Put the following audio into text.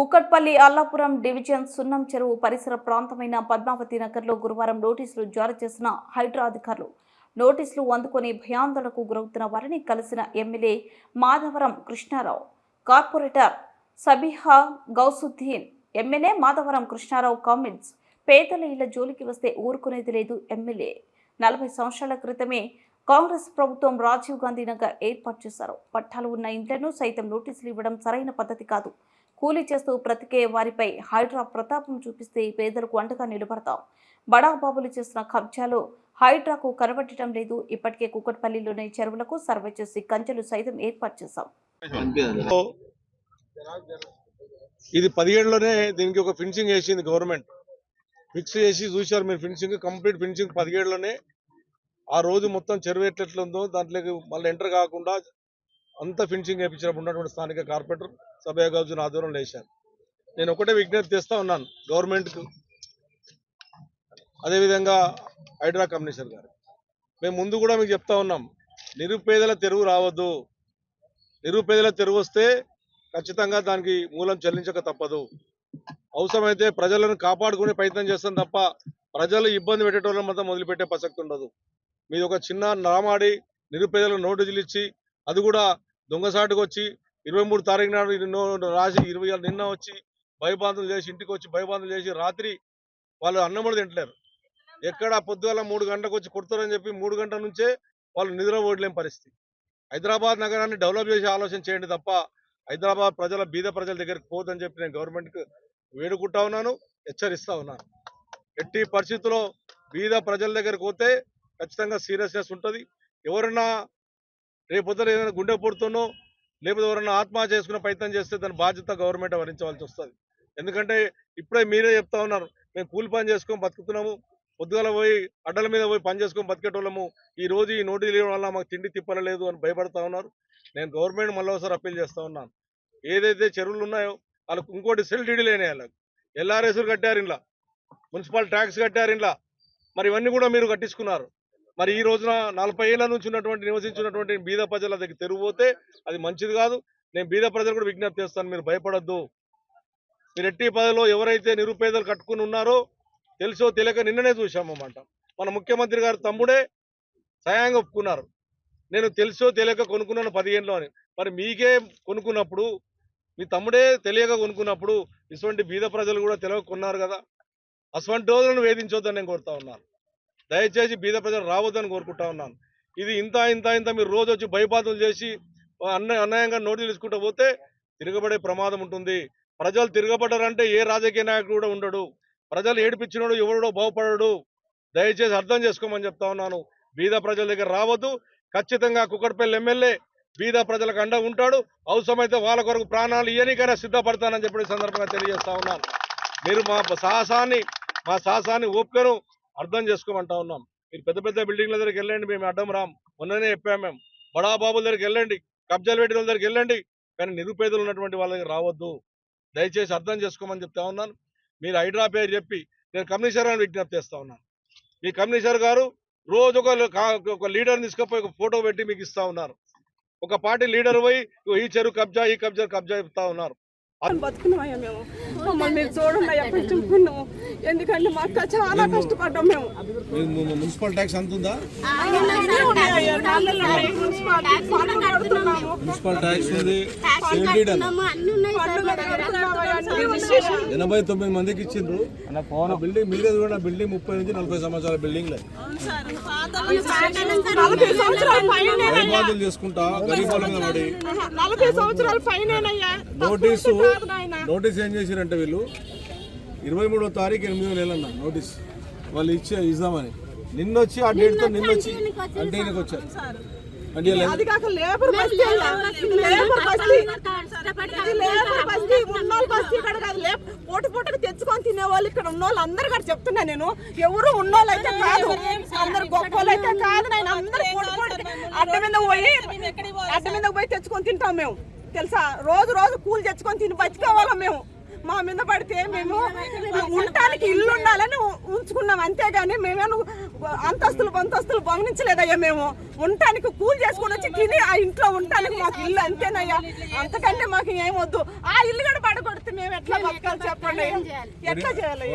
Kukatpally Allapuram division సున్నం చెరువు పరిసర ప్రాంతమైన పద్మావతి నగర్లో గురువారం నోటీసులు జారీ చేసిన హైడ్రా అధికారులు. నోటీసులు అందుకొని భయాందోళనకు గురవుతున్న వారిని కలిసిన MLA Madhavaram Krishnarao. Corporator Sabiha Gousuddin MLA Madhavaram Krishnarao comments. పేదల ఇళ్ళ జోలికి వస్తే ఊరుకునేది లేదు ఎమ్మెల్యే. నలభై సంవత్సరాల క్రితమే కాంగ్రెస్ ప్రభుత్వం రాజీవ్ గాంధీ నగర్ ఏర్పాటు చేశారు. పట్టాలు ఉన్న ఇంట్లను సైతం నోటీసులు ఇవ్వడం సరైన పద్ధతి కాదు. కూలీ చేస్తూ బ్రతికే వారిపై హైడ్రా ప్రతాపం చూపిస్తే పేదలకు అండగా నిలబడతాం. బడాబాబులు చేసిన కబ్జాలు హైడ్రాకు కనబట్టడం లేదు. ఇప్పటికే కుక్కట్పల్లిలోని చెరువులకు సర్వే చేసి కంచెలు సైతం ఏర్పాటు చేశాం. ఇది పదిహేడులోనే దీనికి ఒక ఫినిషింగ్ వేసింది గవర్నమెంట్. ఫిక్స్ చేసి చూశారు మీరు. ఫినిషింగ్ కంప్లీట్ ఫిన్సింగ్ పదిహేడులోనే ఆ రోజు మొత్తం చెరువు ఎట్లెట్లుందో దాంట్లోకి మళ్ళీ ఎంటర్ కాకుండా అంతా ఫినిషింగ్ వేయించినప్పుడు ఉన్నటువంటి స్థానిక కార్పొరేటర్ సభ్య ఆధ్వర్యంలో వేశారు నేను ఒకటే విజ్ఞప్తి చేస్తూ ఉన్నాను గవర్నమెంట్కు. అదేవిధంగా హైడ్రా కమిషనర్ గారు మేము ముందు కూడా మీకు చెప్తా ఉన్నాం నిరుపేదల తెరువు రావద్దు. నిరుపేదల తెరువు వస్తే ఖచ్చితంగా దానికి మూలం చెల్లించక తప్పదు. అవసరమైతే ప్రజలను కాపాడుకునే ప్రయత్నం చేస్తాం తప్ప ప్రజలు ఇబ్బంది పెట్టేటోళ్ళని మాత్రం మొదలుపెట్టే ప్రసక్తి ఉండదు. మీది ఒక చిన్న నామాడి నిరుపేదలకు నోటీసులు ఇచ్చి అది కూడా దొంగసాటుకు వచ్చి ఇరవై మూడు తారీఖు నాడు రాసి ఇరవై నిన్న వచ్చి భయబాంధులు చేసి ఇంటికి వచ్చి భయబాంధులు చేసి రాత్రి వాళ్ళు అన్నం కూడా తింటలేరు. ఎక్కడ పొద్దుగల మూడు గంటలకు వచ్చి కొడతారని చెప్పి మూడు గంటల నుంచే వాళ్ళు నిద్ర ఓడలేని పరిస్థితి. హైదరాబాద్ నగరాన్ని డెవలప్ చేసి ఆలోచన చేయండి తప్ప హైదరాబాద్ ప్రజల బీద ప్రజల దగ్గరికి పోదని చెప్పి నేను గవర్నమెంట్కి వేడుకుంటా ఉన్నాను హెచ్చరిస్తా ఉన్నాను. ఎట్టి పరిస్థితుల్లో బీద ప్రజల దగ్గరికి పోతే ఖచ్చితంగా సీరియస్నెస్ ఉంటుంది. ఎవరన్నా రేపొద్దున ఏదైనా గుండె పొడుతున్నో లేకపోతే ఎవరన్నా ఆత్మహత్య చేసుకునే ప్రయత్నం చేస్తే దాని బాధ్యత గవర్నమెంట్ వహించవలసి వస్తుంది. ఎందుకంటే ఇప్పుడే మీరే చెప్తా ఉన్నారు మేము కూలి పని చేసుకొని బతుకుతున్నాము పొద్దుగాల పోయి అడ్డల మీద పోయి పని చేసుకొని బతికేటోళ్ళము ఈ రోజు ఈ నోటీ ఇవ్వడం వల్ల మాకు తిండి తిప్పలేదు అని భయపడతా ఉన్నారు. నేను గవర్నమెంట్ మళ్ళీ ఒకసారి అప్పీల్ చేస్తూ ఉన్నాను. ఏదైతే చెరువులు ఉన్నాయో వాళ్ళకు ఇంకోటి సెల్ డీడీ లేని వాళ్ళకి. ఎల్ఆర్ఎస్లు కట్టారు ఇంట్లో మున్సిపల్ ట్యాక్స్ కట్టారు ఇంట్లో మరి ఇవన్నీ కూడా మీరు కట్టించుకున్నారు. మరి ఈ రోజున నలభై ఏళ్ళ నుంచి ఉన్నటువంటి నివసించినటువంటి బీద ప్రజల దగ్గర తెరిగిపోతే అది మంచిది కాదు. నేను బీద ప్రజలు కూడా విజ్ఞప్తి చేస్తాను మీరు భయపడద్దు. మీరు ఎట్టి పదలో ఎవరైతే నిరుపేదలు కట్టుకుని ఉన్నారో తెలుసో తెలియక నిన్ననే చూశామన్నమాట మన ముఖ్యమంత్రి గారు తమ్ముడే సహాయంగా ఒప్పుకున్నారు. నేను తెలుసో తెలియక కొనుక్కున్నాను పదిహేనులో అని. మరి మీకే కొనుక్కున్నప్పుడు మీ తమ్ముడే తెలియక కొనుక్కున్నప్పుడు ఇటువంటి బీద ప్రజలు కూడా తెలియక కొన్నారు కదా. అటువంటి రోజులను వేధించొద్దని నేను కోరుతా ఉన్నాను. దయచేసి బీద ప్రజలు రావద్దని కోరుకుంటా ఉన్నాను. ఇది ఇంత ఇంత ఇంత మీరు రోజు వచ్చి భయబాధలు చేసి అన్న అన్యాయంగా నోటీసులు తీసుకుంటూ పోతే తిరగబడే ప్రమాదం ఉంటుంది. ప్రజలు తిరగబడ్డారంటే ఏ రాజకీయ నాయకుడు కూడా ఉండడు. ప్రజలు ఏడిపించినోడు ఎవడో బాగుపడడు. దయచేసి అర్థం చేసుకోమని చెప్తా ఉన్నాను. బీద ప్రజల దగ్గర రావద్దు. ఖచ్చితంగా కుక్కడపల్లి ఎమ్మెల్యే బీద ప్రజలకు అండ ఉంటాడు. అవసరమైతే వాళ్ళ కొరకు ప్రాణాలు ఇయనికైనా సిద్ధపడతానని చెప్పి సందర్భంగా తెలియజేస్తా ఉన్నాను. మీరు మా సాహసాన్ని మా సాహసాన్ని ఓపికను అర్థం చేసుకోమంటా ఉన్నాం. మీరు పెద్ద పెద్ద బిల్డింగ్ల దగ్గరికి వెళ్ళండి మేము అడ్డం రాం. మొన్ననే చెప్పాం మేము. బడాబాబుల దగ్గరికి వెళ్ళండి కబ్జాలు పెట్టిన దగ్గరికి వెళ్ళండి. కానీ నిరుపేదలు ఉన్నటువంటి వాళ్ళ దగ్గర రావద్దు. దయచేసి అర్థం చేసుకోమని చెప్తా ఉన్నాను. మీరు హైడ్రా పేరు చెప్పి నేను కమిషనర్ గారిని విజ్ఞప్తి చేస్తా ఉన్నాను. మీ కమిషనర్ గారు రోజు ఒక లీడర్ తీసుకుపోయి ఒక ఫోటో పెట్టి మీకు ఇస్తా ఉన్నారు. ఒక పార్టీ లీడర్ పోయి ఈ చెరువు కబ్జా ఈ కబ్జా కబ్జా చెప్తా ఉన్నారు. బతుకున్నామయ్యా మేము. మమ్మల్ని మీరు చూడండి అయ్యా పెట్టుకున్నాము ఎందుకంటే మా అక్క చాలా కష్టపడ్డాం మేము. మున్సిపల్ ట్యాక్స్ అంత ఉందా? మున్సిపల్ ట్యాక్స్ ఉంది. ఎనభై తొమ్మిది మందికి ఇచ్చిండ్రు. బిల్డింగ్ మీరే చూడండి బిల్డింగ్ ముప్పై నుంచి నలభై సంవత్సరాల బిల్డింగ్. రైబాదులు చేసుకుంటా గరీబ్ పడి. నలభై సంవత్సరాల పైనేనయ్యా నోటీసు నోటీస్ ఏం చేసిరంటే వీళ్ళు? ఇరవై మూడో తారీఖు ఎనిమిదో నెలన్న నోటీస్. వాళ్ళు ఇచ్చే ఇద్దామని. నిన్నొచ్చి ఆ డేట్తో నిన్నొచ్చి అంటే వచ్చారు అది కాక లేబర్ బస్తీ. లేబర్ బస్తీ. లేబర్ బస్తీ. ఉన్నోళ్ళ బస్తీ ఇక్కడ కాదు. లే పూట పూటకు తెచ్చుకొని తినేవాళ్ళు ఇక్కడ ఉన్నోళ్ళు అందరు కూడా చెప్తున్నా నేను. ఎవరు ఉన్నోళ్ళు అయితే కాదు. అందరు గొప్పలు అయితే కాదు నేను అందరు పూట పూటకి అడ్డ మీద పోయి అడ్డ మీద పోయి తెచ్చుకొని తింటాం మేము. తెలుసా? రోజు రోజు కూలి తెచ్చుకొని తిని బతికేవాళ్ళం మేము. మా మీద పడితే మేము ఉండటానికి ఇల్లు ఉండాలని ఉంచుకున్నాం. అంతేగాని మేమేమో అంతస్తులు అంతస్తులు గమనించలేదయ్యా మేము. ఉండటానికి కూల్ చేసుకొని వచ్చి తిని ఆ ఇంట్లో ఉండటానికి మాకు ఇల్లు అంతేనయ్యా. అంతకంటే మాకు ఏమొద్దు ఆ ఇల్లు కూడా పడగొడితే మేము ఎట్లా బతకాలి చెప్పండి ఎట్లా చేయాలి